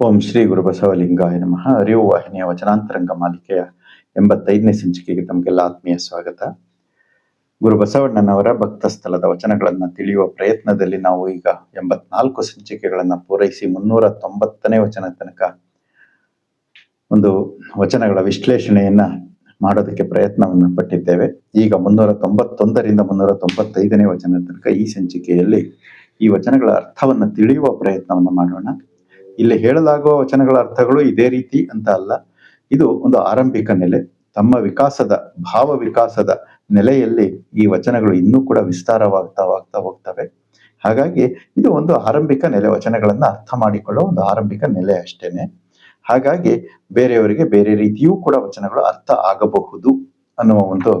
ಓಂ ಶ್ರೀ ಗುರು ಬಸವಲಿಂಗಾಯ ನಮಃ. ಅರಿವು ವಾಹಿನಿಯ ವಚನಾಂತರಂಗ ಮಾಲಿಕೆಯ ಎಂಬತ್ತೈದನೇ ಸಂಚಿಕೆಗೆ ತಮಗೆಲ್ಲ ಆತ್ಮೀಯ ಸ್ವಾಗತ. ಗುರು ಬಸವಣ್ಣನವರ ಭಕ್ತ ಸ್ಥಳದ ವಚನಗಳನ್ನು ತಿಳಿಯುವ ಪ್ರಯತ್ನದಲ್ಲಿ ನಾವು ಈಗ ಎಂಬತ್ನಾಲ್ಕು ಸಂಚಿಕೆಗಳನ್ನು ಪೂರೈಸಿ ಮುನ್ನೂರ ತೊಂಬತ್ತನೇ ವಚನ ತನಕ ಒಂದು ವಚನಗಳ ವಿಶ್ಲೇಷಣೆಯನ್ನ ಮಾಡೋದಕ್ಕೆ ಪ್ರಯತ್ನವನ್ನು ಪಟ್ಟಿದ್ದೇವೆ. ಈಗ ಮುನ್ನೂರ ತೊಂಬತ್ತೊಂದರಿಂದ ಮುನ್ನೂರ ತೊಂಬತ್ತೈದನೇ ವಚನ ತನಕ ಈ ಸಂಚಿಕೆಯಲ್ಲಿ ಈ ವಚನಗಳ ಅರ್ಥವನ್ನು ತಿಳಿಯುವ ಪ್ರಯತ್ನವನ್ನು ಮಾಡೋಣ. ಇಲ್ಲಿ ಹೇಳಲಾಗುವ ವಚನಗಳ ಅರ್ಥಗಳು ಇದೇ ರೀತಿ ಅಂತ ಅಲ್ಲ. ಇದು ಒಂದು ಆರಂಭಿಕ ನೆಲೆ. ತಮ್ಮ ವಿಕಾಸದ, ಭಾವ ವಿಕಾಸದ ನೆಲೆಯಲ್ಲಿ ಈ ವಚನಗಳು ಇನ್ನೂ ಕೂಡ ವಿಸ್ತಾರವಾಗ್ತಾ ಆಗ್ತಾ ಹೋಗ್ತವೆ. ಹಾಗಾಗಿ ಇದು ಒಂದು ಆರಂಭಿಕ ನೆಲೆ ವಚನಗಳನ್ನ ಅರ್ಥ ಮಾಡಿಕೊಳ್ಳೋ ಒಂದು ಆರಂಭಿಕ ನೆಲೆ ಅಷ್ಟೇನೆ. ಹಾಗಾಗಿ ಬೇರೆಯವರಿಗೆ ಬೇರೆ ರೀತಿಯೂ ಕೂಡ ವಚನಗಳು ಅರ್ಥ ಆಗಬಹುದು ಅನ್ನುವ ಒಂದು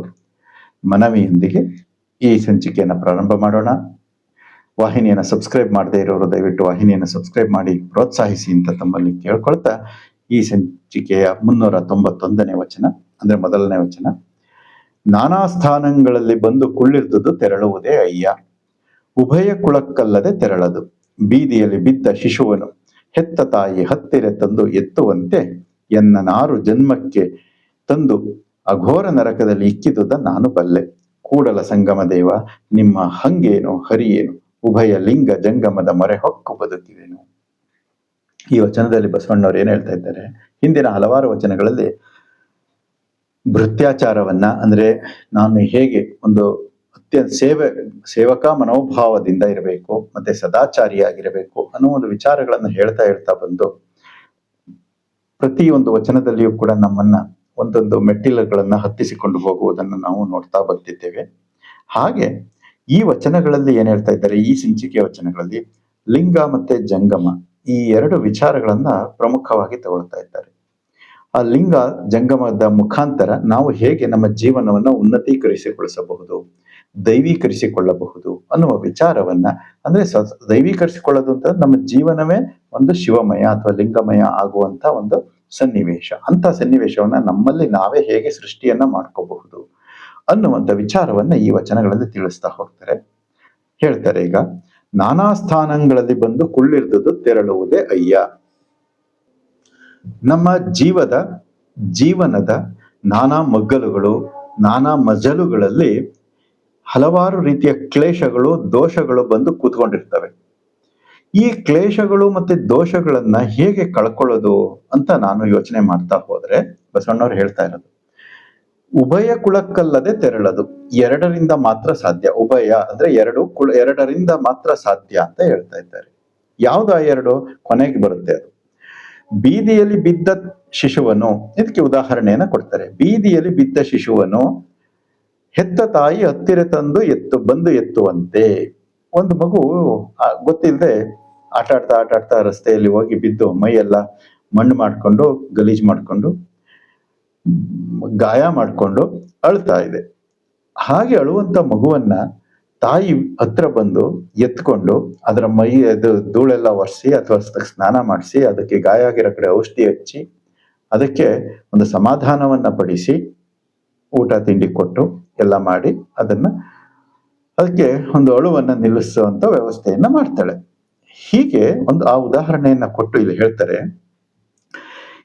ಮನವಿಯೊಂದಿಗೆ ಈ ಸಂಚಿಕೆಯನ್ನು ಪ್ರಾರಂಭ ಮಾಡೋಣ. ವಾಹಿನಿಯನ್ನು ಸಬ್ಸ್ಕ್ರೈಬ್ ಮಾಡದೇ ಇರೋರು ದಯವಿಟ್ಟು ವಾಹಿನಿಯನ್ನು ಸಬ್ಸ್ಕ್ರೈಬ್ ಮಾಡಿ, ಪ್ರೋತ್ಸಾಹಿಸಿ ಅಂತ ತಮ್ಮಲ್ಲಿ ಕೇಳ್ಕೊಳ್ತಾ ಈ ಸಂಚಿಕೆಯ ಮುನ್ನೂರ ತೊಂಬತ್ತೊಂದನೇ ವಚನ, ಅಂದ್ರೆ ಮೊದಲನೇ ವಚನ. ನಾನಾ ಸ್ಥಾನಗಳಲ್ಲಿ ಬಂದು ಕುಳ್ಳಿರ್ದುದು ತೆರಳುವುದೇ ಅಯ್ಯ. ಉಭಯ ಕುಳಕ್ಕಲ್ಲದೆ ತೆರಳದು. ಬೀದಿಯಲ್ಲಿ ಬಿದ್ದ ಶಿಶುವನು ಹೆತ್ತ ತಾಯಿ ಹತ್ತಿರ ತಂದು ಎತ್ತುವಂತೆ ಎನ್ನ ನಾರು ಜನ್ಮಕ್ಕೆ ತಂದು ಅಘೋರ ನರಕದಲ್ಲಿ ಇಕ್ಕಿದುದ ನಾನು ಬಲ್ಲೆ. ಕೂಡಲ ಸಂಗಮ ದೇವ, ನಿಮ್ಮ ಹಂಗೇನು, ಹರಿಯೇನು? ಉಭಯ ಲಿಂಗ ಜಂಗಮದ ಮೊರೆ ಹೊಕ್ಕು ಬದುಕಿವೆನು ಈ ವಚನದಲ್ಲಿ ಬಸವಣ್ಣವ್ರು ಏನು ಹೇಳ್ತಾ ಇದ್ದಾರೆ? ಹಿಂದಿನ ಹಲವಾರು ವಚನಗಳಲ್ಲಿ ಭೃತ್ಯಾಚಾರವನ್ನ, ಅಂದ್ರೆ ನಾನು ಹೇಗೆ ಒಂದು ಅತ್ಯಂತ ಸೇವೆ, ಸೇವಕ ಮನೋಭಾವದಿಂದ ಇರಬೇಕು, ಮತ್ತೆ ಸದಾಚಾರಿಯಾಗಿರಬೇಕು ಅನ್ನೋ ಒಂದು ವಿಚಾರಗಳನ್ನು ಹೇಳ್ತಾ ಹೇಳ್ತಾ ಬಂದು, ಪ್ರತಿಯೊಂದು ವಚನದಲ್ಲಿಯೂ ಕೂಡ ನಮ್ಮನ್ನ ಒಂದೊಂದು ಮೆಟ್ಟಿಲುಗಳನ್ನ ಹತ್ತಿಸಿಕೊಂಡು ಹೋಗುವುದನ್ನು ನಾವು ನೋಡ್ತಾ ಬರ್ತಿದ್ದೇವೆ. ಹಾಗೆ ಈ ವಚನಗಳಲ್ಲಿ ಏನ್ ಹೇಳ್ತಾ ಇದ್ದಾರೆ? ಈ ಸಂಚಿಕೆಯ ವಚನಗಳಲ್ಲಿ ಲಿಂಗ ಮತ್ತೆ ಜಂಗಮ ಈ ಎರಡು ವಿಚಾರಗಳನ್ನ ಪ್ರಮುಖವಾಗಿ ತಗೊಳ್ತಾ ಇದ್ದಾರೆ. ಆ ಲಿಂಗ ಜಂಗಮದ ಮುಖಾಂತರ ನಾವು ಹೇಗೆ ನಮ್ಮ ಜೀವನವನ್ನು ಉನ್ನತೀಕರಿಸಿಗೊಳಿಸಬಹುದು ದೈವೀಕರಿಸಿಕೊಳ್ಳಬಹುದು ಅನ್ನುವ ವಿಚಾರವನ್ನ ಅಂದ್ರೆ ಸ ದೈವೀಕರಿಸಿಕೊಳ್ಳೋದು ಅಂತ ನಮ್ಮ ಜೀವನವೇ ಒಂದು ಶಿವಮಯ ಅಥವಾ ಲಿಂಗಮಯ ಆಗುವಂತ ಒಂದು ಸನ್ನಿವೇಶ. ಅಂತ ಸನ್ನಿವೇಶವನ್ನ ನಮ್ಮಲ್ಲಿ ನಾವೇ ಹೇಗೆ ಸೃಷ್ಟಿಯನ್ನ ಮಾಡ್ಕೋಬಹುದು? ಅನ್ನುವಂಥ ವಿಚಾರವನ್ನ ಈ ವಚನಗಳಲ್ಲಿ ತಿಳಿಸ್ತಾ ಹೋಗ್ತಾರೆ. ಹೇಳ್ತಾರೆ ಈಗ, ನಾನಾ ಸ್ಥಾನಗಳಲ್ಲಿ ಬಂದು ಕುಳ್ಳಿರ್ದುದು ತೆರಳುವುದೇ ಅಯ್ಯ. ನಮ್ಮ ಜೀವದ, ಜೀವನದ ನಾನಾ ಮಗ್ಗಲುಗಳು, ನಾನಾ ಮಜಲುಗಳಲ್ಲಿ ಹಲವಾರು ರೀತಿಯ ಕ್ಲೇಶಗಳು, ದೋಷಗಳು ಬಂದು ಕೂತ್ಕೊಂಡಿರ್ತವೆ. ಈ ಕ್ಲೇಶಗಳು ಮತ್ತೆ ದೋಷಗಳನ್ನ ಹೇಗೆ ಕಳ್ಕೊಳ್ಳೋದು ಅಂತ ನಾನು ಯೋಚನೆ ಮಾಡ್ತಾ ಹೋದ್ರೆ ಬಸವಣ್ಣವ್ರು ಹೇಳ್ತಾ ಇರೋದು. ಉಭಯ ಕುಳಕ್ಕಲ್ಲದೆ ತೆರಳದು. ಎರಡರಿಂದ ಮಾತ್ರ ಸಾಧ್ಯ. ಉಭಯ ಅಂದ್ರೆ ಎರಡು ಕುಳ ಎರಡರಿಂದ ಮಾತ್ರ ಸಾಧ್ಯ ಅಂತ ಹೇಳ್ತಾ ಇದ್ದಾರೆ. ಯಾವ್ದು ಆ ಎರಡು? ಕೊನೆಗೆ ಬರುತ್ತೆ ಅದು. ಬೀದಿಯಲ್ಲಿ ಬಿದ್ದ ಶಿಶುವನು ಇದಕ್ಕೆ ಉದಾಹರಣೆಯನ್ನ ಕೊಡ್ತಾರೆ. ಬೀದಿಯಲ್ಲಿ ಬಿದ್ದ ಶಿಶುವನು ಹೆತ್ತ ತಾಯಿ ಹತ್ತಿರ ತಂದು ಎತ್ತು, ಬಂದು ಎತ್ತುವಂತೆ. ಒಂದು ಮಗು ಗೊತ್ತಿಲ್ಲದೆ ಆಟ ಆಡ್ತಾ ರಸ್ತೆಯಲ್ಲಿ ಹೋಗಿ ಬಿದ್ದು ಮೈಯೆಲ್ಲ ಮಣ್ಣು ಮಾಡ್ಕೊಂಡು, ಗಲೀಜ್ ಮಾಡ್ಕೊಂಡು ಗಾಯ ಮಾಡಿಕೊಂಡು ಅಳ್ತಾ ಇದೆ. ಹಾಗೆ ಅಳುವಂತ ಮಗುವನ್ನ ತಾಯಿ ಹತ್ರ ಬಂದು ಎತ್ಕೊಂಡು ಅದರ ಮೈ ಅದು ಧೂಳೆಲ್ಲ ಒರೆಸಿ ಅಥವಾ ಸ್ನಾನ ಮಾಡಿಸಿ ಅದಕ್ಕೆ ಗಾಯ ಆಗಿರೋ ಕಡೆ ಔಷಧಿ ಹಚ್ಚಿ ಅದಕ್ಕೆ ಒಂದು ಸಮಾಧಾನವನ್ನ ಪಡಿಸಿ ಊಟ ತಿಂಡಿ ಕೊಟ್ಟು ಎಲ್ಲ ಮಾಡಿ ಅದನ್ನ ಅದಕ್ಕೆ ಒಂದು ಅಳುವನ್ನ ನಿಲ್ಲಿಸುವಂತ ವ್ಯವಸ್ಥೆಯನ್ನ ಮಾಡ್ತಾಳೆ. ಹೀಗೆ ಒಂದು ಆ ಉದಾಹರಣೆಯನ್ನ ಕೊಟ್ಟು ಇಲ್ಲಿ ಹೇಳ್ತಾರೆ.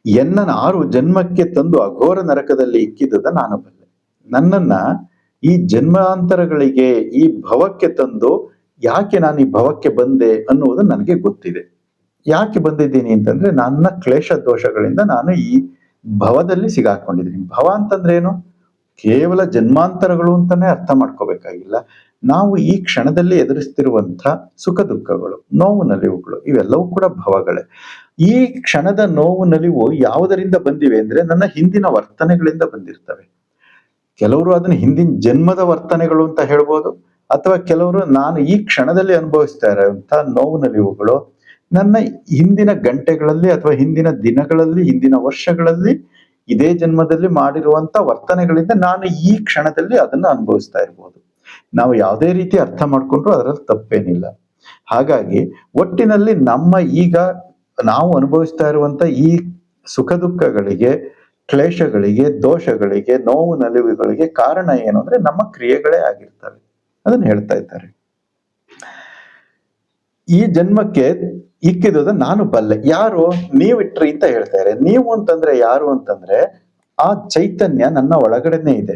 ಎನ್ನ ಆರು ಜನ್ಮಕ್ಕೆ ತಂದು ಅಘೋರ ನರಕದಲ್ಲಿ ಇಕ್ಕಿದ್ದ ನಾನು ಬಲ್ಲೆ. ನನ್ನನ್ನ ಈ ಜನ್ಮಾಂತರಗಳಿಗೆ ಈ ಭವಕ್ಕೆ ತಂದು ಯಾಕೆ ನಾನು ಈ ಭವಕ್ಕೆ ಬಂದೆ ಅನ್ನುವುದು ನನಗೆ ಗೊತ್ತಿದೆ. ಯಾಕೆ ಬಂದಿದ್ದೀನಿ ಅಂತಂದ್ರೆ ನನ್ನ ಕ್ಲೇಶ ದೋಷಗಳಿಂದ ನಾನು ಈ ಭವದಲ್ಲಿ ಸಿಗಾಕೊಂಡಿದ್ದೀನಿ. ಭವ ಅಂತಂದ್ರೆ ಏನು? ಕೇವಲ ಜನ್ಮಾಂತರಗಳು ಅಂತಾನೆ ಅರ್ಥ ಮಾಡ್ಕೋಬೇಕಾಗಿಲ್ಲ. ನಾವು ಈ ಕ್ಷಣದಲ್ಲಿ ಎದುರಿಸ್ತಿರುವಂಥ ಸುಖ ದುಃಖಗಳು, ನೋವು ನಲಿವುಗಳು, ಇವೆಲ್ಲವೂ ಕೂಡ ಭವಗಳೇ. ಈ ಕ್ಷಣದ ನೋವು ನಲಿವು ಯಾವುದರಿಂದ ಬಂದಿವೆ ಅಂದ್ರೆ ನನ್ನ ಹಿಂದಿನ ವರ್ತನೆಗಳಿಂದ ಬಂದಿರ್ತವೆ. ಕೆಲವರು ಅದನ್ನ ಹಿಂದಿನ ಜನ್ಮದ ವರ್ತನೆಗಳು ಅಂತ ಹೇಳ್ಬೋದು, ಅಥವಾ ಕೆಲವರು ನಾನು ಈ ಕ್ಷಣದಲ್ಲಿ ಅನುಭವಿಸ್ತಾ ಇರೋಂಥ ನೋವು ನಲಿವುಗಳು ನನ್ನ ಹಿಂದಿನ ಗಂಟೆಗಳಲ್ಲಿ ಅಥವಾ ಹಿಂದಿನ ದಿನಗಳಲ್ಲಿ, ಹಿಂದಿನ ವರ್ಷಗಳಲ್ಲಿ ಇದೇ ಜನ್ಮದಲ್ಲಿ ಮಾಡಿರುವಂತ ವರ್ತನೆಗಳಿಂದ ನಾನು ಈ ಕ್ಷಣದಲ್ಲಿ ಅದನ್ನ ಅನುಭವಿಸ್ತಾ ಇರ್ಬೋದು. ನಾವು ಯಾವುದೇ ರೀತಿ ಅರ್ಥ ಮಾಡ್ಕೊಂಡ್ರು ಅದರಲ್ಲಿ ತಪ್ಪೇನಿಲ್ಲ. ಹಾಗಾಗಿ ಒಟ್ಟಿನಲ್ಲಿ ನಮ್ಮ ಈಗ ನಾವು ಅನುಭವಿಸ್ತಾ ಇರುವಂತ ಈ ಸುಖ ದುಃಖಗಳಿಗೆ ಕ್ಲೇಶಗಳಿಗೆ, ದೋಷಗಳಿಗೆ, ನೋವು, ನಲಿವುಗಳಿಗೆ ಕಾರಣ ಏನು ಅಂದ್ರೆ ನಮ್ಮ ಕ್ರಿಯೆಗಳೇ ಆಗಿರ್ತವೆ. ಅದನ್ನ ಹೇಳ್ತಾ ಇದ್ದಾರೆ. ಈ ಜನ್ಮಕ್ಕೆ ಇಕ್ಕಿದ್ದ ನಾನು ಬಲ್ಲೆ. ಯಾರು? ನೀವಿಟ್ರಿ ಅಂತ ಹೇಳ್ತಾರೆ ನೀವು ಅಂತಂದ್ರೆ ಯಾರು ಅಂತಂದ್ರೆ ಆ ಚೈತನ್ಯ ನನ್ನ ಒಳಗಡೆನೆ ಇದೆ.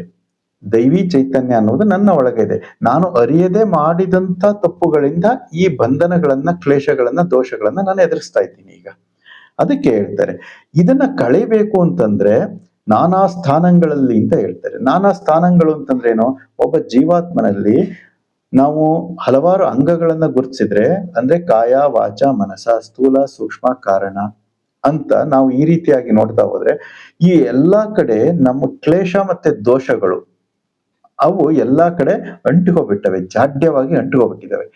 ದೈವಿ ಚೈತನ್ಯ ಅನ್ನೋದು ನನ್ನ ಒಳಗೆ ಇದೆ. ನಾನು ಅರಿಯದೆ ಮಾಡಿದಂತ ತಪ್ಪುಗಳಿಂದ ಈ ಬಂಧನಗಳನ್ನ, ಕ್ಲೇಶಗಳನ್ನ, ದೋಷಗಳನ್ನ ನಾನು ಎದುರಿಸ್ತಾ ಇದ್ದೀನಿ ಈಗ. ಅದಕ್ಕೆ ಹೇಳ್ತಾರೆ, ಇದನ್ನ ಕಳಿಬೇಕು ಅಂತಂದ್ರೆ ನಾನಾ ಸ್ಥಾನಗಳಲ್ಲಿ ಅಂತ ಹೇಳ್ತಾರೆ. ನಾನಾ ಸ್ಥಾನಗಳು ಅಂತಂದ್ರೆ ಏನು? ಒಬ್ಬ ಜೀವಾತ್ಮನಲ್ಲಿ ನಾವು ಹಲವಾರು ಅಂಗಗಳನ್ನ ಗುರುತಿಸಿದ್ರೆ ಅಂದ್ರೆ ಕಾಯ, ವಾಚ ಮನಸ ಸ್ಥೂಲ, ಸೂಕ್ಷ್ಮ, ಕಾರಣ ಅಂತ ನಾವು ಈ ರೀತಿಯಾಗಿ ನೋಡ್ತಾ ಹೋದ್ರೆ ಈ ಎಲ್ಲಾ ಕಡೆ ನಮ್ಮ ಕ್ಲೇಶ ಮತ್ತೆ ದೋಷಗಳು ಅವು ಎಲ್ಲಾ ಕಡೆ ಅಂಟಿಕೋಬಿಟ್ಟವೆ ಜಾಡ್ಯವಾಗಿ ಅಂಟಿಕೋಬಿಟ್ಟಿದ್ದಾವೆ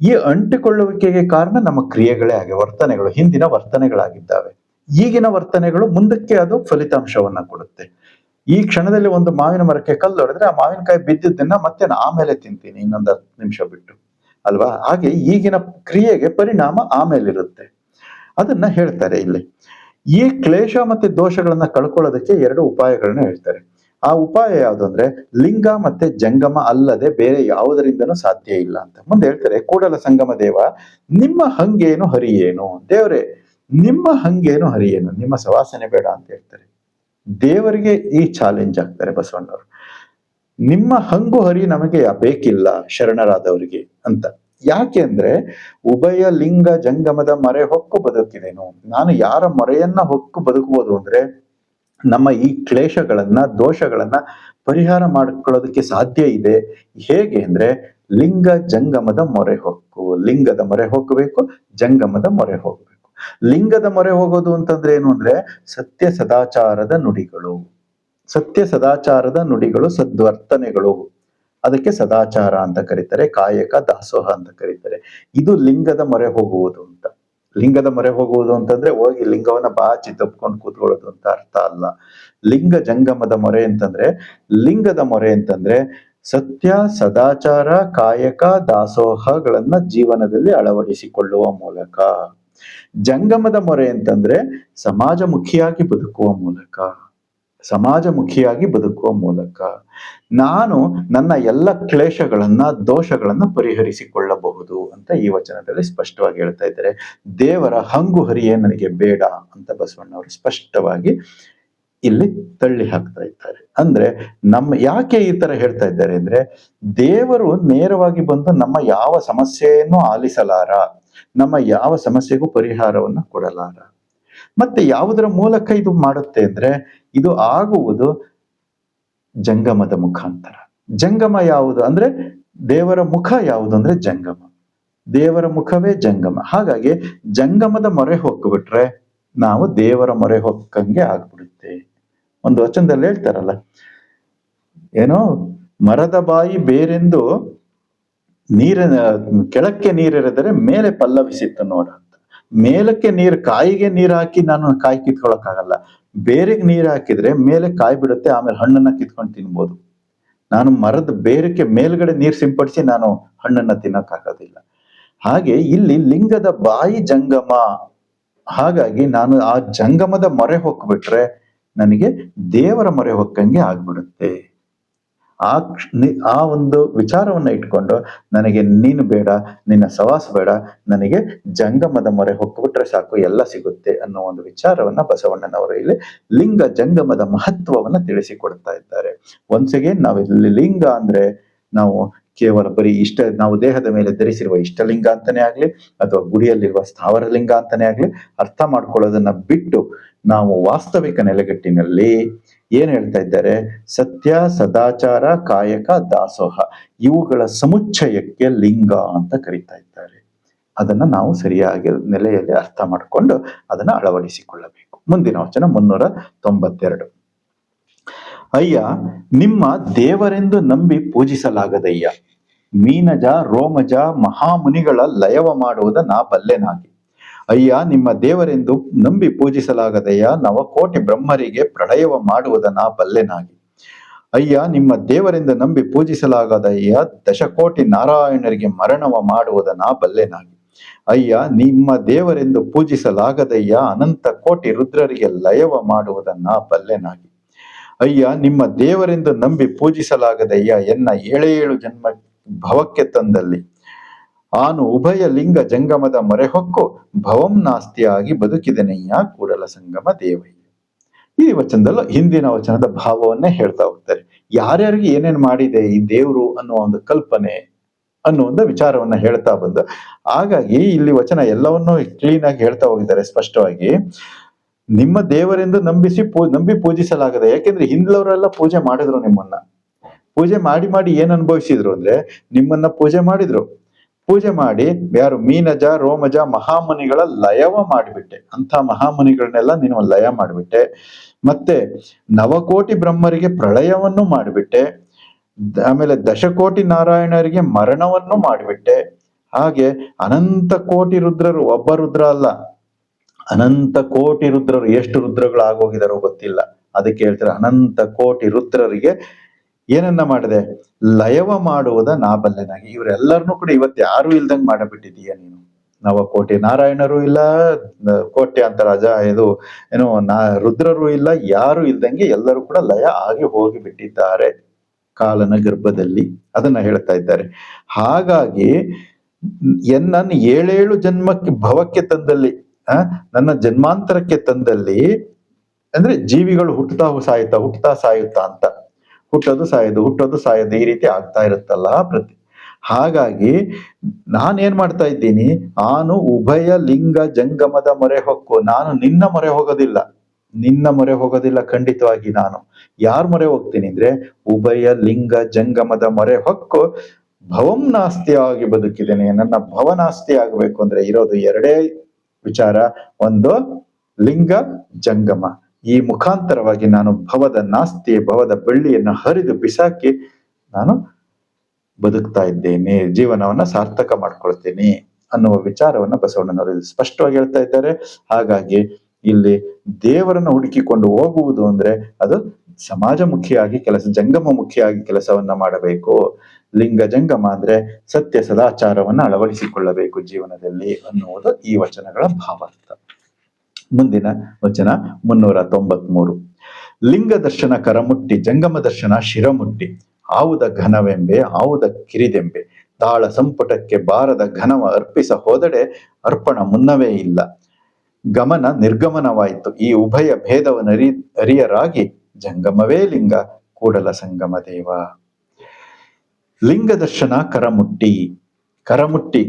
ಈ ಅಂಟಿಕೊಳ್ಳುವಿಕೆಗೆ ಕಾರಣ ನಮ್ಮ ಕ್ರಿಯೆಗಳೇ ಆಗಿವೆ ವರ್ತನೆಗಳು, ಹಿಂದಿನ ವರ್ತನೆಗಳಾಗಿದ್ದಾವೆ. ಈಗಿನ ವರ್ತನೆಗಳು ಮುಂದಕ್ಕೆ ಅದು ಫಲಿತಾಂಶವನ್ನ ಕೊಡುತ್ತೆ. ಈ ಕ್ಷಣದಲ್ಲಿ ಒಂದು ಮಾವಿನ ಮರಕ್ಕೆ ಕಲ್ಲು ಹೊಡೆದ್ರೆ ಆ ಮಾವಿನಕಾಯಿ ಬಿದ್ದಿದ್ದನ್ನ ಮತ್ತೆ ನಾನು ಆಮೇಲೆ ತಿಂತೀನಿ ಇನ್ನೊಂದು ಹತ್ತು ನಿಮಿಷ ಬಿಟ್ಟು. ಅಲ್ವಾ? ಹಾಗೆ ಈಗಿನ ಕ್ರಿಯೆಗೆ ಪರಿಣಾಮ ಆಮೇಲೆ ಇರುತ್ತೆ ಅದನ್ನ ಹೇಳ್ತಾರೆ ಇಲ್ಲಿ. ಈ ಕ್ಲೇಶ ಮತ್ತೆ ದೋಷಗಳನ್ನ ಕಳ್ಕೊಳ್ಳೋದಕ್ಕೆ ಎರಡು ಉಪಾಯಗಳನ್ನ ಹೇಳ್ತಾರೆ. ಆ ಉಪಾಯ ಯಾವುದು ಅಂದ್ರೆ ಲಿಂಗ ಮತ್ತೆ ಜಂಗಮ ಅಲ್ಲದೆ ಬೇರೆ ಯಾವುದರಿಂದನೂ ಸಾಧ್ಯ ಇಲ್ಲ ಅಂತ. ಮುಂದೆ ಹೇಳ್ತಾರೆ, ಕೂಡಲ ಸಂಗಮ ದೇವ, ನಿಮ್ಮ ಹಂಗೇನು ಹರಿಯೇನು? ದೇವರೇ, ನಿಮ್ಮ ಹಂಗೇನು ಹರಿಯೇನು? ನಿಮ್ಮ ಸವಾಸನೆ ಬೇಡ ಅಂತ ಹೇಳ್ತಾರೆ. ದೇವರಿಗೆ ಈ ಚಾಲೆಂಜ್ ಆಗ್ತಾರೆ ಬಸವಣ್ಣವರು. ನಿಮ್ಮ ಹಂಗು ಹರಿ ನಮಗೆ ಬೇಕಿಲ್ಲ ಶರಣರಾದವರಿಗೆ ಅಂತ. ಯಾಕೆ ಅಂದ್ರೆ ಉಭಯ ಲಿಂಗ ಜಂಗಮದ ಮರೆ ಹೊಕ್ಕು ಬದುಕಿದೆನು. ನಾನು ಯಾರ ಮರೆಯನ್ನ ಹೊಕ್ಕು ಬದುಕುವುದು ಅಂದ್ರೆ ನಮ್ಮ ಈ ಕ್ಲೇಶಗಳನ್ನ, ದೋಷಗಳನ್ನ ಪರಿಹಾರ ಮಾಡ್ಕೊಳ್ಳೋದಕ್ಕೆ ಸಾಧ್ಯ ಇದೆ. ಹೇಗೆ ಅಂದ್ರೆ ಲಿಂಗ ಜಂಗಮದ ಮೊರೆ ಹೊಕ್ಕು. ಲಿಂಗದ ಮೊರೆ ಹೋಗಬೇಕು ಜಂಗಮದ ಮೊರೆ ಹೋಗಬೇಕು ಲಿಂಗದ ಮೊರೆ ಹೋಗೋದು ಅಂತಂದ್ರೆ ಏನು ಅಂದ್ರೆ ಸತ್ಯ ಸದಾಚಾರದ ನುಡಿಗಳು. ಸತ್ಯ ಸದಾಚಾರದ ನುಡಿಗಳು ಸದ್ವರ್ತನೆಗಳು. ಅದಕ್ಕೆ ಸದಾಚಾರ ಅಂತ ಕರೀತಾರೆ, ಕಾಯಕ ದಾಸೋಹ ಅಂತ ಕರೀತಾರೆ. ಇದು ಲಿಂಗದ ಮೊರೆ ಹೋಗುವುದು ಅಂತ. ಲಿಂಗದ ಮೊರೆ ಹೋಗುವುದು ಅಂತಂದ್ರೆ ಹೋಗಿ ಲಿಂಗವನ್ನ ಬಾಚಿ ತಪ್ಕೊಂಡು ಕೂತ್ಕೊಳ್ಳೋದು ಅಂತ ಅರ್ಥ ಅಲ್ಲ. ಲಿಂಗ ಜಂಗಮದ ಮೊರೆ ಅಂತಂದ್ರೆ, ಲಿಂಗದ ಮೊರೆ ಅಂತಂದ್ರೆ ಸತ್ಯ ಸದಾಚಾರ ಕಾಯಕ ದಾಸೋಹಗಳನ್ನ ಜೀವನದಲ್ಲಿ ಅಳವಡಿಸಿಕೊಳ್ಳುವ ಮೂಲಕ. ಜಂಗಮದ ಮೊರೆ ಅಂತಂದ್ರೆ ಸಮಾಜಮುಖಿಯಾಗಿ ಬದುಕುವ ಮೂಲಕ, ಸಮಾಜಮುಖಿಯಾಗಿ ಬದುಕುವ ಮೂಲಕ ನಾನು ನನ್ನ ಎಲ್ಲ ಕ್ಲೇಶಗಳನ್ನ, ದೋಷಗಳನ್ನ ಪರಿಹರಿಸಿಕೊಳ್ಳಬಹುದು ಅಂತ ಈ ವಚನದಲ್ಲಿ ಸ್ಪಷ್ಟವಾಗಿ ಹೇಳ್ತಾ ಇದ್ದಾರೆ. ದೇವರ ಹಂಗು ಹರಿಯೇ ನನಗೆ ಬೇಡ ಅಂತ ಬಸವಣ್ಣವರು ಸ್ಪಷ್ಟವಾಗಿ ಇಲ್ಲಿ ತಳ್ಳಿ ಹಾಕ್ತಾ ಇದ್ದಾರೆ. ಅಂದ್ರೆ ನಮ್ಮ ಯಾಕೆ ಈ ತರ ಹೇಳ್ತಾ ಇದ್ದಾರೆ ಅಂದ್ರೆ ದೇವರು ನೇರವಾಗಿ ಬಂದು ನಮ್ಮ ಯಾವ ಸಮಸ್ಯೆಯನ್ನು ಆಲಿಸಲಾರ ನಮ್ಮ ಯಾವ ಸಮಸ್ಯೆಗೂ ಪರಿಹಾರವನ್ನ ಕೊಡಲಾರ. ಮತ್ತೆ ಯಾವುದರ ಮೂಲಕ ಇದು ಮಾಡುತ್ತೆ ಅಂದ್ರೆ ಇದು ಆಗುವುದು ಜಂಗಮದ ಮುಖಾಂತರ. ಜಂಗಮ ಯಾವುದು ಅಂದ್ರೆ ದೇವರ ಮುಖ ಯಾವುದು ಅಂದ್ರೆ ಜಂಗಮ. ದೇವರ ಮುಖವೇ ಜಂಗಮ. ಹಾಗಾಗಿ ಜಂಗಮದ ಮೊರೆ ಹೋಗ್ಬಿಟ್ರೆ ನಾವು ದೇವರ ಮೊರೆ ಹೊಕ್ಕಂಗೆ ಆಗ್ಬಿಡುತ್ತೆ. ಒಂದು ವಚನದಲ್ಲಿ ಹೇಳ್ತಾರಲ್ಲ, ಏನೋ ಮರದ ಬಾಯಿ ಬೇರೆಂದು ನೀರಿನ, ಕೆಳಕ್ಕೆ ನೀರಿರಿದರೆ ಮೇಲೆ ಪಲ್ಲವಿಸಿತ್ತು ನೋಡ ಮೇಲಕ್ಕೆ ನೀರು, ಕಾಯಿಗೆ ನೀರು ಹಾಕಿ ನಾನು ಕಾಯಿ ಕಿತ್ಕೊಳಕ್ ಆಗಲ್ಲ ಬೇರೆಗೆ ನೀರು ಹಾಕಿದ್ರೆ ಮೇಲೆ ಕಾಯಿ ಬಿಡುತ್ತೆ, ಆಮೇಲೆ ಹಣ್ಣನ್ನ ಕಿತ್ಕೊಂಡು ತಿನ್ಬೋದು. ನಾನು ಮರದ ಬೇರಕ್ಕೆ ಮೇಲ್ಗಡೆ ನೀರು ಸಿಂಪಡಿಸಿ ನಾನು ಹಣ್ಣನ್ನ ತಿನ್ನಕ್ಕಾಗೋದಿಲ್ಲ. ಹಾಗೆ ಇಲ್ಲಿ ಲಿಂಗದ ಬಾಯಿ ಜಂಗಮ. ಹಾಗಾಗಿ ನಾನು ಆ ಜಂಗಮದ ಮೊರೆ ಹೊಕ್ಬಿಟ್ರೆ ನನಗೆ ದೇವರ ಮೊರೆ ಹೊಕ್ಕಂಗೆ ಆಗ್ಬಿಡುತ್ತೆ. ಆ ಆ ಒಂದು ವಿಚಾರವನ್ನ ಇಟ್ಕೊಂಡು ನನಗೆ ನೀನು ಬೇಡ, ನಿನ್ನ ಸವಾಸ ಬೇಡ, ನನಗೆ ಜಂಗಮದ ಮೊರೆ ಹೊಕ್ಕಿಬಿಟ್ರೆ ಸಾಕು, ಎಲ್ಲ ಸಿಗುತ್ತೆ ಅನ್ನೋ ಒಂದು ವಿಚಾರವನ್ನ ಬಸವಣ್ಣನವರು ಇಲ್ಲಿ ಲಿಂಗ ಜಂಗಮದ ಮಹತ್ವವನ್ನ ತಿಳಿಸಿಕೊಡ್ತಾ ಇದ್ದಾರೆ. ಒನ್ಸ್ ನಾವಿಲ್ಲಿ ಲಿಂಗ ಅಂದ್ರೆ ನಾವು ಕೇವಲ ಬರೀ ಇಷ್ಟ, ನಾವು ದೇಹದ ಮೇಲೆ ಧರಿಸಿರುವ ಇಷ್ಟಲಿಂಗ ಅಂತಾನೆ ಆಗ್ಲಿ, ಅಥವಾ ಗುಡಿಯಲ್ಲಿರುವ ಸ್ಥಾವರ ಲಿಂಗ ಅಂತಾನೆ ಆಗ್ಲಿ, ಅರ್ಥ ಮಾಡ್ಕೊಳ್ಳೋದನ್ನ ಬಿಟ್ಟು ನಾವು ವಾಸ್ತವಿಕ ನೆಲೆಗಟ್ಟಿನಲ್ಲಿ ಏನ್ ಹೇಳ್ತಾ ಇದ್ದಾರೆ? ಸತ್ಯ, ಸದಾಚಾರ, ಕಾಯಕ, ದಾಸೋಹ. ಇವುಗಳ ಸಮುಚ್ಚಯಕ್ಕೆ ಲಿಂಗ ಅಂತ ಕರೀತಾ ಇದ್ದಾರೆ. ಅದನ್ನ ನಾವು ಸರಿಯಾಗಿ ನೆಲೆಯಲ್ಲಿ ಅರ್ಥ ಮಾಡಿಕೊಂಡು ಅದನ್ನ ಅಳವಡಿಸಿಕೊಳ್ಳಬೇಕು. ಮುಂದಿನ ವಚನ ಮುನ್ನೂರ ತೊಂಬತ್ತೆರಡು. ಅಯ್ಯ, ನಿಮ್ಮ ದೇವರೆಂದು ನಂಬಿ ಪೂಜಿಸಲಾಗದಯ್ಯ. ಮೀನಜ, ರೋಮಜ, ಮಹಾಮುನಿಗಳ ಲಯವ ಮಾಡುವುದ ನಾ ಬಲ್ಲೆನಾಗಿ. ಅಯ್ಯ, ನಿಮ್ಮ ದೇವರೆಂದು ನಂಬಿ ಪೂಜಿಸಲಾಗದಯ್ಯ ನವಕೋಟಿ ಬ್ರಹ್ಮರಿಗೆ ಪ್ರಳಯವ ಮಾಡುವುದನ್ನ ಬಲ್ಲೆನಾಗಿ. ಅಯ್ಯ, ನಿಮ್ಮ ದೇವರೆಂದು ನಂಬಿ ಪೂಜಿಸಲಾಗದಯ್ಯ ದಶಕೋಟಿ ನಾರಾಯಣರಿಗೆ ಮರಣವ ಮಾಡುವುದನ್ನ ಬಲ್ಲೆನಾಗಿ. ಅಯ್ಯ, ನಿಮ್ಮ ದೇವರೆಂದು ಪೂಜಿಸಲಾಗದಯ್ಯ ಅನಂತ ಕೋಟಿ ರುದ್ರರಿಗೆ ಲಯವ ಮಾಡುವುದನ್ನ ಬಲ್ಲೆನಾಗಿ. ಅಯ್ಯ, ನಿಮ್ಮ ದೇವರೆಂದು ನಂಬಿ ಪೂಜಿಸಲಾಗದಯ್ಯ ಎನ್ನ ಏಳೇಳು ಜನ್ಮ ಭವಕ್ಕೆ ತಂದಲ್ಲಿ. ಆನು ಉಭಯ ಲಿಂಗ ಜಂಗಮದ ಮೊರೆಹೊಕ್ಕು ಭವಂ ನಾಸ್ತಿಯಾಗಿ ಬದುಕಿದೆನಯ್ಯ ಕೂಡಲ ಸಂಗಮ ದೇವಯ್ಯ. ಈ ವಚನದಲ್ಲೂ ಹಿಂದಿನ ವಚನದ ಭಾವವನ್ನೇ ಹೇಳ್ತಾ ಹೋಗ್ತಾರೆ. ಯಾರ್ಯಾರಿಗೆ ಏನೇನ್ ಮಾಡಿದೆ ಈ ದೇವರು ಅನ್ನುವ ಒಂದು ಕಲ್ಪನೆ ಅನ್ನೋ ಒಂದು ವಿಚಾರವನ್ನ ಹೇಳ್ತಾ ಬಂದ. ಹಾಗಾಗಿ ಇಲ್ಲಿ ವಚನ ಎಲ್ಲವನ್ನೂ ಕ್ಲೀನ್ ಆಗಿ ಹೇಳ್ತಾ ಹೋಗಿದ್ದಾರೆ ಸ್ಪಷ್ಟವಾಗಿ. ನಿಮ್ಮ ದೇವರೆಂದು ನಂಬಿಸಿ ಪೂ, ನಂಬಿ ಪೂಜಿಸಲಾಗದೆ, ಯಾಕೆಂದ್ರೆ ಹಿಂದ್ಲವರೆಲ್ಲ ಪೂಜೆ ಮಾಡಿದ್ರು ನಿಮ್ಮನ್ನ. ಪೂಜೆ ಮಾಡಿ ಮಾಡಿ ಏನ್ ಅನುಭವಿಸಿದ್ರು ಅಂದ್ರೆ ನಿಮ್ಮನ್ನ ಪೂಜೆ ಮಾಡಿದ್ರು. ಪೂಜೆ ಮಾಡಿ, ಯಾರು ಮೀನಜ, ರೋಮಜ, ಮಹಾಮುನಿಗಳ ಲಯವ ಮಾಡಿಬಿಟ್ಟೆ. ಅಂತ ಮಹಾಮುನಿಗಳನ್ನೆಲ್ಲ ನೀನು ಲಯ ಮಾಡಿಬಿಟ್ಟೆ. ಮತ್ತೆ ನವಕೋಟಿ ಬ್ರಹ್ಮರಿಗೆ ಪ್ರಳಯವನ್ನು ಮಾಡಿಬಿಟ್ಟೆ. ಆಮೇಲೆ ದಶಕೋಟಿ ನಾರಾಯಣರಿಗೆ ಮರಣವನ್ನು ಮಾಡಿಬಿಟ್ಟೆ. ಹಾಗೆ ಅನಂತ ಕೋಟಿ ರುದ್ರರು, ಒಬ್ಬ ರುದ್ರ ಅಲ್ಲ. ಅನಂತ ಕೋಟಿ ರುದ್ರರು ಎಷ್ಟು ರುದ್ರಗಳು ಆಗೋಗಿದಾರೋ ಗೊತ್ತಿಲ್ಲ. ಅದಕ್ಕೆ ಹೇಳ್ತಾರೆ ಅನಂತ ಕೋಟಿ ರುದ್ರರಿಗೆ ಏನನ್ನ ಮಾಡಿದೆ? ಲಯವ ಮಾಡುವುದ ನಾಬಲ್ಲೆನಾಗಿ ಇವರೆಲ್ಲರನ್ನೂ ಕೂಡ ಇವತ್ತು ಯಾರು ಇಲ್ದಂಗ್ ಮಾಡಬಿಟ್ಟಿದೀಯ ನೀನು. ನವಕೋಟಿ ನಾರಾಯಣರು ಇಲ್ಲ ಕೋಟ್ಯ ಅಂತ ರಾಜ, ಇದು, ಏನು, ನಾ, ರುದ್ರರು ಇಲ್ಲ, ಯಾರು ಇಲ್ದಂಗೆ ಎಲ್ಲರೂ ಕೂಡ ಲಯ ಆಗಿ ಹೋಗಿ ಬಿಟ್ಟಿದ್ದಾರೆ ಕಾಲನ ಗರ್ಭದಲ್ಲಿ. ಅದನ್ನ ಹೇಳ್ತಾ ಇದ್ದಾರೆ. ಹಾಗಾಗಿ ಎನ್ನನ್ನು ಏಳೇಳು ಜನ್ಮಕ್ಕೆ, ಭವಕ್ಕೆ ತಂದಲ್ಲಿ ನನ್ನ ಜನ್ಮಾಂತರಕ್ಕೆ ತಂದಲ್ಲಿ, ಅಂದ್ರೆ ಜೀವಿಗಳು ಹುಟ್ಟುತ್ತಾ ಸಾಯುತ್ತಾ ಹುಟ್ಟುತ್ತಾ ಸಾಯುತ್ತಾ ಅಂತ. ಹುಟ್ಟೋದು ಸಾಯೋದು ಹುಟ್ಟೋದು ಸಾಯೋದು ಈ ರೀತಿ ಆಗ್ತಾ ಇರುತ್ತಲ್ಲ ಪ್ರತಿ. ಹಾಗಾಗಿ ನಾನೇನ್ ಮಾಡ್ತಾ ಇದ್ದೀನಿ? ನಾನು ಉಭಯ ಲಿಂಗ ಜಂಗಮದ ಮೊರೆ ಹೊಕ್ಕು. ನಾನು ನಿನ್ನ ಮೊರೆ ಹೋಗೋದಿಲ್ಲ. ನಿನ್ನ ಮೊರೆ ಹೋಗೋದಿಲ್ಲ ಖಂಡಿತವಾಗಿ ನಾನು. ಯಾರ ಮೊರೆ ಹೋಗ್ತೀನಿ ಅಂದ್ರೆ ಉಭಯ ಲಿಂಗ ಜಂಗಮದ ಮೊರೆ ಹೊಕ್ಕು. ಭವಂ ನಾಸ್ತಿಯಾಗಿ ಬದುಕಿದ್ದೇನೆ. ನನ್ನ ಭವನಾಸ್ತಿ ಆಗಬೇಕು ಅಂದ್ರೆ ಇರೋದು ಎರಡೇ ವಿಚಾರ. ಒಂದು ಲಿಂಗ ಜಂಗಮ. ಈ ಮುಖಾಂತರವಾಗಿ ನಾನು ಭವದ ನಾಸ್ತಿ ಭವದ ಬೆಳ್ಳಿಯನ್ನು ಹರಿದು ಬಿಸಾಕಿ ನಾನು ಬದುಕ್ತಾ ಇದ್ದೇನೆ, ಜೀವನವನ್ನ ಸಾರ್ಥಕ ಮಾಡ್ಕೊಳ್ತೇನೆ ಅನ್ನುವ ವಿಚಾರವನ್ನ ಬಸವಣ್ಣನವರು ಸ್ಪಷ್ಟವಾಗಿ ಹೇಳ್ತಾ ಇದ್ದಾರೆ. ಹಾಗಾಗಿ ಇಲ್ಲಿ ದೇವರನ್ನ ಹುಡುಕಿಕೊಂಡು ಹೋಗುವುದು ಅಂದ್ರೆ ಅದು ಸಮಾಜಮುಖಿಯಾಗಿ ಕೆಲಸ, ಜಂಗಮಮುಖಿಯಾಗಿ ಕೆಲಸವನ್ನ ಮಾಡಬೇಕು. ಲಿಂಗ ಜಂಗಮ ಅಂದ್ರೆ ಸತ್ಯ ಸದಾಚಾರವನ್ನ ಅಳವಡಿಸಿಕೊಳ್ಳಬೇಕು ಜೀವನದಲ್ಲಿ ಅನ್ನುವುದು ಈ ವಚನಗಳ ಭಾವಾರ್ಥ. ಮುಂದಿನ ವಚನ ಮುನ್ನೂರ ತೊಂಬತ್ಮೂರು. ಲಿಂಗ ದರ್ಶನ ಕರಮುಟ್ಟಿ, ಜಂಗಮ ದರ್ಶನ ಶಿರಮುಟ್ಟಿ, ಆವುದ ಘನವೆಂಬೆ, ಆವುದ ಕಿರಿದೆಂಬೆ, ತಾಳ ಸಂಪುಟಕ್ಕೆ ಬಾರದ ಘನವ ಅರ್ಪಿಸ ಹೋದಡೆ ಅರ್ಪಣ ಮುನ್ನವೇ ಇಲ್ಲ. ಗಮನ ನಿರ್ಗಮನವಾಯಿತು. ಈ ಉಭಯ ಭೇದವನ್ನು ಅರಿ, ಅರಿಯರಾಗಿ ಜಂಗಮವೇ ಲಿಂಗ, ಕೂಡಲ ಸಂಗಮ ದೇವ. ಲಿಂಗ ದರ್ಶನ ಕರಮುಟ್ಟಿ ಕರಮುಟ್ಟಿ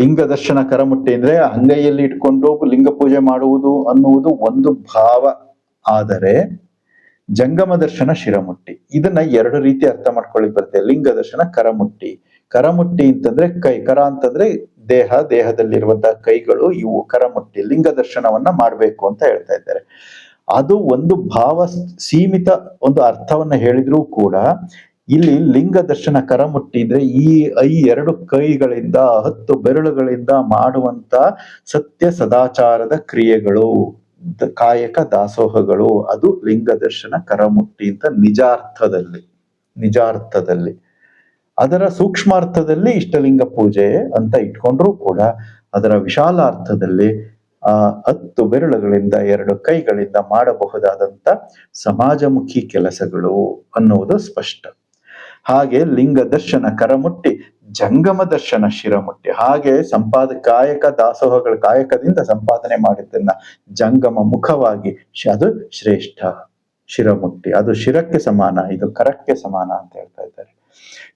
ಲಿಂಗ ದರ್ಶನ ಕರಮುಟ್ಟಿ ಅಂದ್ರೆ ಅಂಗೈಯಲ್ಲಿ ಇಟ್ಕೊಂಡು ಲಿಂಗ ಪೂಜೆ ಮಾಡುವುದು ಅನ್ನುವುದು ಒಂದು ಭಾವ. ಆದರೆ ಜಂಗಮ ದರ್ಶನ ಶಿರಮುಟ್ಟಿ. ಇದನ್ನ ಎರಡು ರೀತಿ ಅರ್ಥ ಮಾಡ್ಕೊಳ್ಳಿ ಬರುತ್ತೆ. ಲಿಂಗ ದರ್ಶನ, ಕರಮುಟ್ಟಿ. ಕರಮುಟ್ಟಿ ಅಂತಂದ್ರೆ ಕೈ. ಕರ ಅಂತಂದ್ರೆ ದೇಹ. ದೇಹದಲ್ಲಿರುವಂತಹ ಕೈಗಳು ಇವು ಕರಮುಟ್ಟಿ. ಲಿಂಗ ದರ್ಶನವನ್ನ ಮಾಡ್ಬೇಕು ಅಂತ ಹೇಳ್ತಾ ಇದ್ದಾರೆ. ಅದು ಒಂದು ಭಾವ ಸೀಮಿತ ಒಂದು ಅರ್ಥವನ್ನ ಹೇಳಿದ್ರೂ ಕೂಡ ಇಲ್ಲಿ ಲಿಂಗ ದರ್ಶನ ಕರ ಮುಟ್ಟಿದ್ರೆ ಈ ಐ ಎರಡು ಕೈಗಳಿಂದ, ಹತ್ತು ಬೆರಳುಗಳಿಂದ ಮಾಡುವಂತ ಸತ್ಯ ಸದಾಚಾರದ ಕ್ರಿಯೆಗಳು ಕಾಯಕ ದಾಸೋಹಗಳು. ಅದು ಲಿಂಗ ದರ್ಶನ ಕರಮುಟ್ಟಿ ಅಂತ ನಿಜಾರ್ಥದಲ್ಲಿ ನಿಜಾರ್ಥದಲ್ಲಿ. ಅದರ ಸೂಕ್ಷ್ಮಾರ್ಥದಲ್ಲಿ ಇಷ್ಟಲಿಂಗ ಪೂಜೆ ಅಂತ ಇಟ್ಕೊಂಡ್ರೂ ಕೂಡ ಅದರ ವಿಶಾಲ ಅರ್ಥದಲ್ಲಿ ಆ, ಹತ್ತು ಬೆರಳುಗಳಿಂದ ಎರಡು ಕೈಗಳಿಂದ ಮಾಡಬಹುದಾದಂತ ಸಮಾಜಮುಖಿ ಕೆಲಸಗಳು ಅನ್ನುವುದು ಸ್ಪಷ್ಟ. ಹಾಗೆ ಲಿಂಗ ದರ್ಶನ ಕರಮುಟ್ಟಿ, ಜಂಗಮ ದರ್ಶನ ಶಿರಮುಟ್ಟಿ, ಹಾಗೆ ಸಂಪಾದ, ಕಾಯಕ ದಾಸೋಹಗಳ ಕಾಯಕದಿಂದ ಸಂಪಾದನೆ ಮಾಡಿದ್ದನ್ನ ಜಂಗಮ ಮುಖವಾಗಿ ಅದು ಶ್ರೇಷ್ಠ ಶಿರಮುಟ್ಟಿ. ಅದು ಶಿರಕ್ಕೆ ಸಮಾನ, ಇದು ಕರಕ್ಕೆ ಸಮಾನ ಅಂತ ಹೇಳ್ತಾ ಇದ್ದಾರೆ.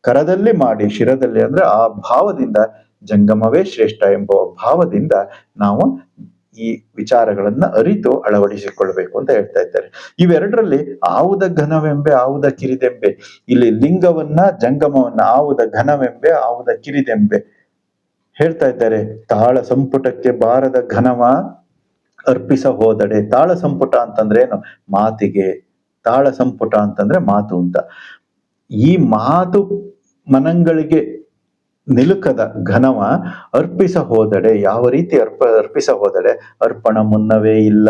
ಕರದಲ್ಲಿ ಮಾಡಿ ಶಿರದಲ್ಲಿ ಅಂದ್ರೆ ಆ ಭಾವದಿಂದ ಜಂಗಮವೇ ಶ್ರೇಷ್ಠ ಎಂಬ ಭಾವದಿಂದ ನಾವು ಈ ವಿಚಾರಗಳನ್ನ ಅರಿತು ಅಳವಡಿಸಿಕೊಳ್ಬೇಕು ಅಂತ ಹೇಳ್ತಾ ಇದ್ದಾರೆ. ಇವೆರಡರಲ್ಲಿ ಆವುದ ಘನವೆಂಬೆ, ಆವುದ ಕಿರಿದೆಂಬೆ. ಇಲ್ಲಿ ಲಿಂಗವನ್ನ, ಜಂಗಮವನ್ನ ಆವುದ ಘನವೆಂಬೆ, ಆವುದ ಕಿರಿದೆಂಬೆ ಹೇಳ್ತಾ ಇದ್ದಾರೆ. ತಾಳ ಸಂಪುಟಕ್ಕೆ ಬಾರದ ಘನವ ಅರ್ಪಿಸ ಹೋದಡೆ. ತಾಳ ಸಂಪುಟ ಅಂತಂದ್ರೆ ಏನು? ಮಾತಿಗೆ. ತಾಳ ಸಂಪುಟ ಅಂತಂದ್ರೆ ಮಾತು ಅಂತ. ಈ ಮಾತು ಮನಗಳಿಗೆ ನಿಲುಕದ ಘನವ ಅರ್ಪಿಸ ಹೋದಡೆ. ಯಾವ ರೀತಿ ಅರ್ಪ, ಅರ್ಪಿಸ ಹೋದಡೆ? ಅರ್ಪಣ ಮುನ್ನವೇ ಇಲ್ಲ.